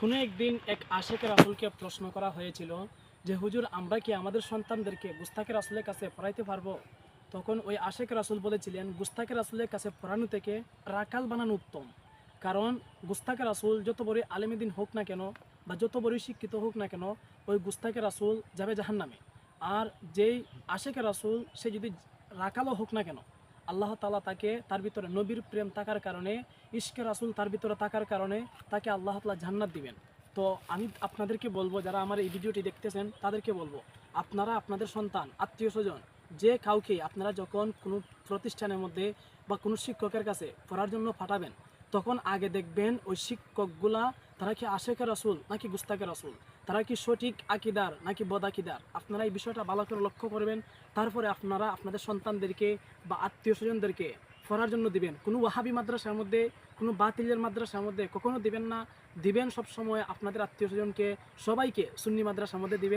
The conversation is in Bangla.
কোনো একদিন এক আশেকের রাসুলকে প্রশ্ন করা হয়েছিল যে, হুজুর, আমরা কি আমাদের সন্তানদেরকে গুস্তাকের রাসুলের কাছে পড়াইতে পারব? তখন ওই আশেক রাসুল বলেছিলেন গুস্তাকের রাসুলের কাছে পড়ানো থেকে রাকাল বানানো উত্তম। কারণ গুস্তাকের রাসুল যত বড়ই আলেমেদিন হোক না কেন বা যত বড়ই শিক্ষিত হোক না কেন, ওই গুস্তাকের রাসুল যাবে জাহান্নামে। আর যেই আশেকের রাসুল, সে যদি রাকালও হোক না কেন আল্লাহ তালা তাকে তার ভিতরে নবীর প্রেম থাকার কারণে, ইশকে রাসুল তার ভিতরে থাকার কারণে তাকে আল্লাহ তালা জান্নাত দিবেন। তো আমি আপনাদেরকে বলব, যারা আমার এই ভিডিওটি দেখতেছেন, তাদেরকে বলব, আপনারা আপনাদের সন্তান, আত্মীয় স্বজন, যে কাউকে আপনারা যখন কোনো প্রতিষ্ঠানের মধ্যে বা কোনো শিক্ষকের কাছে পড়ার জন্য পাঠাবেন তখন আগে দেখবেন ওই শিক্ষকগুলা, তারা কি আশেকে রাসুল নাকি গুস্তাকে রাসুল? তারা কি সঠিক আকিদার নাকি বদাকিদার আপনারা এই বিষয়টা ভালো করে লক্ষ্য করবেন, তারপরে আপনারা আপনাদের সন্তানদেরকে বা আত্মীয় স্বজনদেরকে পড়ার জন্য দিবেন। কোনো ওয়াহাবি মাদ্রাসার মধ্যে, কোনো বাতিলের মাদ্রাসার মধ্যে কখনো দিবেন না। দিবেন সব সময় আপনাদের আত্মীয় স্বজনকে, সবাইকে সুন্নি মাদ্রাসার মধ্যে দিবেন।